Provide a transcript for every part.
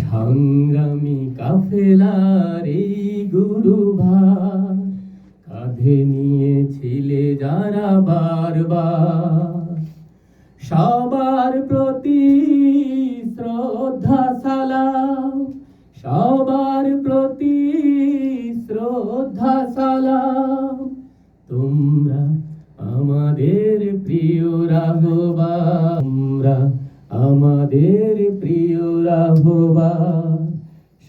সংগ্রামী কাফেলার এই গুরুভার কাঁধে নিয়েছিলে যারা বারবার সবার প্রতি শ্রদ্ধা, সালাম। সবার প্রতি শ্রদ্ধা, সালাম। তোমরা আমাদের প্রিয় রাহবা তোমরা আমাদের প্রিয় রাহবা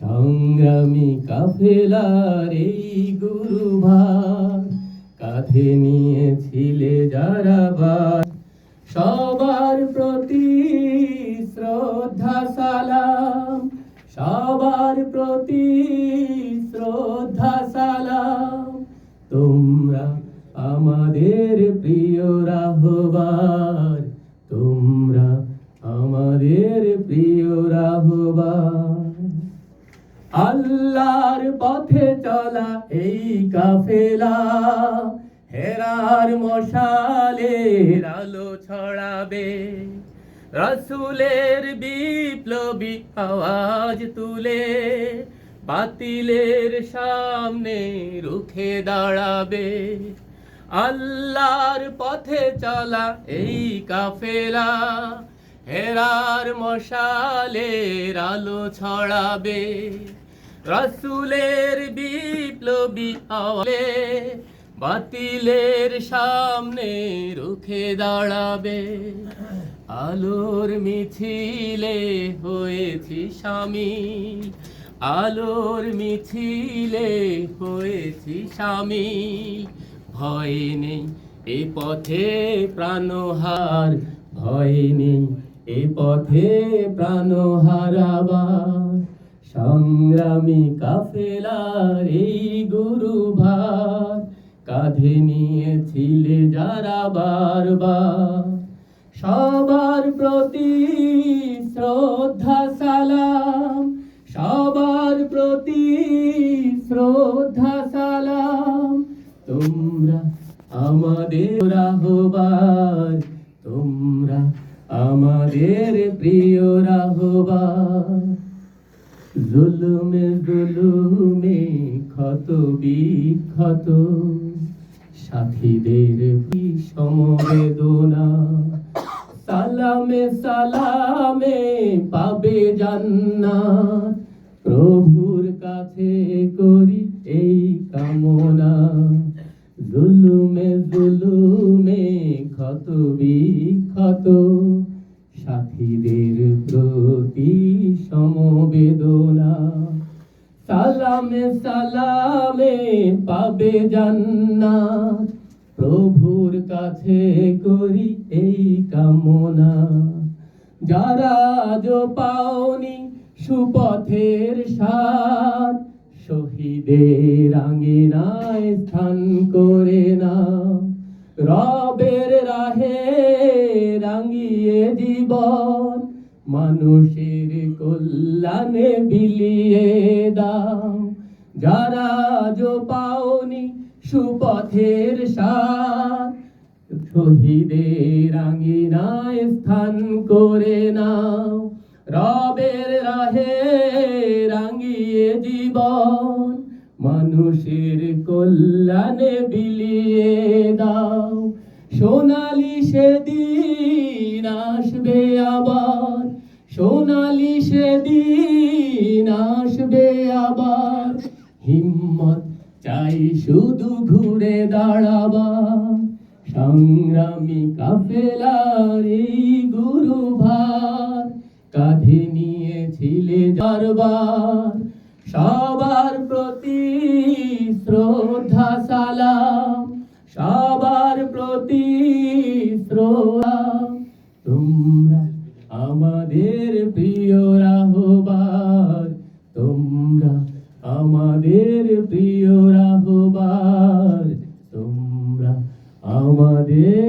সংগ্রামী কাফেলার এই গুরুভার কাঁধে নিয়েছিলে যারা বার সবার প্রতি শ্রদ্ধা সালাম, সবার প্রতি শ্রদ্ধা সালাম। তোমরা আমাদের প্রিয় তোমরা আমাদের প্রিয় রাহবার আল্লাহর পথে চলা এই কাফেলা, হেরার মশালের আলো ছড়াবে। রসুলের বিপ্লবী আওয়াজ তুলে, বাতিলের সামনে রুখে দাঁড়াবে। আল্লাহর পথে চলা এই কাফেলা, হেরার মশালের আলো ছড়াবে, রসুলের বিপ্লবী আওয়ালে বাতিলের সামনে রুখে দাঁড়াবে। আলোর মিছিলে হয়েছি সামিল আলোর মিছিলে হয়েছি সামিল ভয় নেই, এ পথে প্রাণহার ভয় নেই। এ পথে প্রাণহার আবার সংগ্রামী কাফেলার এই গুরুভার কাঁধে নিয়েছিলে যারা বারবার। সবার প্রতি শ্রদ্ধা, সালাম। সবার প্রতি শ্রদ্ধা, সালাম। তোমরা আমাদের রাহবার জুলুমে জুলুমে ক্ষত বিক্ষত। সাথীদের সমবেদনা সালামে সালামে পাবে জান্নাত। প্রভুর কাছে করি সাথীদের প্রতি সমবেদনা। সালামে সালামে পাবে জান্নাত। প্রভুর কাছে করি এই কামনা। যারা যো পাওনি সুপথের সাথ শহীদের আঙ্গিনায় স্থান করে না রবের রাহে জীবন মানুষের কল্যাণে বিলিয়ে দাও। যারা যো পাওনি সুপথের সাথ শহীদের আঙ্গিনায় স্থান করে নাও। রবের রাহে রাঙিয়ে জীবন, মানুষের কল্যাণে বিলিয়ে দাও। সোনালি সেদিন আসবে আবার। সোনালি সেদিন আসবে আবার। হিম্মত চাই শুধু ঘুরে দাঁড়াবার। সংগ্রামী কাফেলার এই গুরুভার। কাঁধে নিয়েছিলে দরবার। সবার প্রতি শ্রদ্ধা সালাম। সবার প্রতি প্রিয় রাহবার তোমরা আমাদের